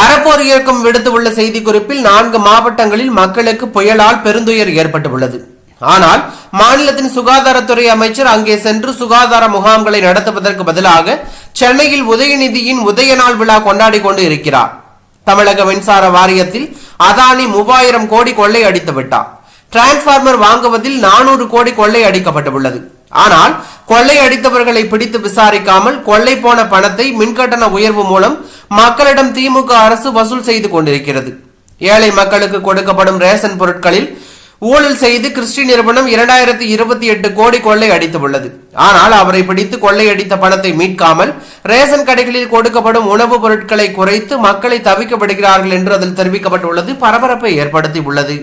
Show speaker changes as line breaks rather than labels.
அறப்போர் இயக்கம் விடுத்துள்ள செய்திக்குறிப்பில் நான்கு மாவட்டங்களில் மக்களுக்கு புயலால் பெருந்துயர் ஏற்பட்டுள்ளது. ஆனால் மாநிலத்தின் சுகாதாரத்துறை அமைச்சர் அங்கே சென்று சுகாதார முகாம்களை நடத்துவதற்கு பதிலாக சென்னையில் உதயநிதியின் உதய நாள் விழா கொண்டாடி கொண்டு இருக்கிறார். தமிழக மின்சார வாரியத்தில் அதானி மூவாயிரம் கோடி கொள்ளை அடித்து விட்டார். டிரான்ஸ்பார்மர் வாங்குவதில் நானூறு கோடி கொள்ளை அடிக்கப்பட்டுள்ளது. ஆனால் கொள்ளை அடித்தவர்களை பிடித்து விசாரிக்காமல் கொள்ளை போன பணத்தை மின்கட்டண உயர்வு மூலம் மக்களிடம் திமுக அரசு வசூல் செய்து கொண்டிருக்கிறது. ஏழை மக்களுக்கு கொடுக்கப்படும் ரேஷன் பொருட்களில் ஊழல் செய்து கிறிஸ்டி நிறுவனம் இரண்டாயிரத்தி இருபத்தி எட்டு கோடி கொள்ளை அடித்துள்ளது. ஆனால் அவரை பிடித்து கொள்ளையடித்த பணத்தை மீட்காமல் ரேஷன் கடைகளில் கொடுக்கப்படும் உணவுப் பொருட்களை குறைத்து மக்களை தவிக்கப்படுகிறார்கள் என்று அதில் தெரிவிக்கப்பட்டுள்ளது பரபரப்பை ஏற்படுத்தி உள்ளது